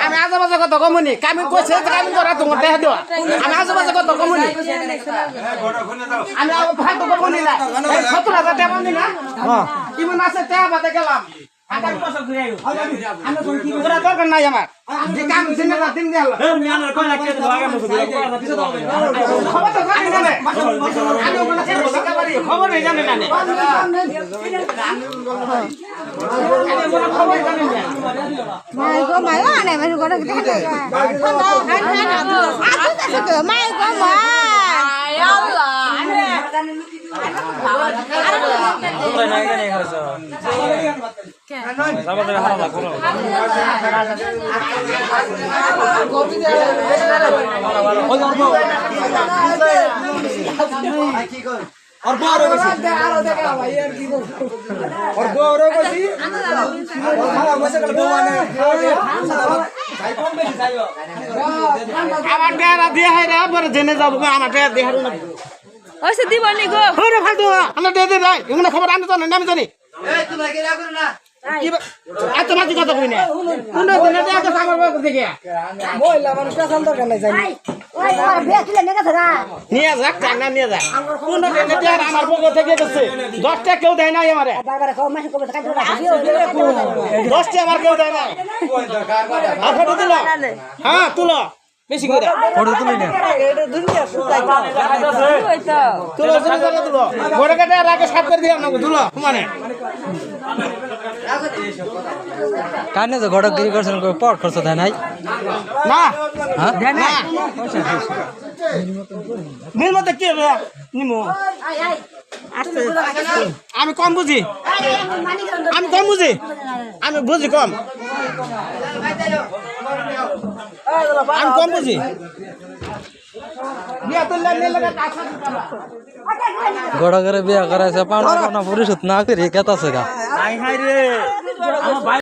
আমি আজে বাজে কত কমুনি কামি কইছে যে কামি করা দেহ দেওয়া। আমি আজে বাজে কত কমুনি আমি আবার কমুনি না এই সত্তর হাজার না ইমন আছে টাকা বাদে গেলাম। দরকার নাই আমার। যে কাম দিনে রাত দিন গেল খবর তো জানি না আমি ওগুলো ছেড়ে বসে পারি খবর নেই জানি না আমি ওগুলো খবর জানি না Mai có mấy cái này mà có được cái này. Không đâu, anh anh anh. À cứ tại sao cửa mai có আর বড় বেশি। আর বড় বেশি। খারাপ বসে গেল যাই যাইও আমার টাকা দিয়ে হয় রে পরে জেনে যাব গো, আমার টাকা দিয়ে হারু না। Ôi sao đi bên ওরে ফালতু আমার টাকা দিয়ে দেয় এগুলো খবর আমি জানি না আমি জানি। কি এত মাঝে কথা কই না কোন দিনে টাকা আমার বাবা মহিলা মানুষ কাছাল দরকার জানি নিয়ে যাক না নিয়ে যাক। কোন দিনে আমার পক্ষ থেকে গেছে। দশটা কেউ দেয় নাই আমারে। দশটা আমার কেউ দেয় নাই। তুলো। হ্যাঁ তুলো। বেশি করে। ফটো তুলি না। তুলো জোরে জোরে তুলো। বড় কাটে আর আগে সাফ করে দিলাম না তুলো মানে কানে যে ঘটক গিরি করছেন পট খরচ দেয় নাই। না। হ্যাঁ? না। মিল মধ্যে কি হবে? নিমু। আমি কম বুঝি। আমি কম বুঝি। আমি বুঝি কম। আমি কম বুঝি। ঘটকের বিয়া করাইছে পাওনা পাওনা পরিশোধ না করে কেতাছে গা। হাই হাই রে। আমার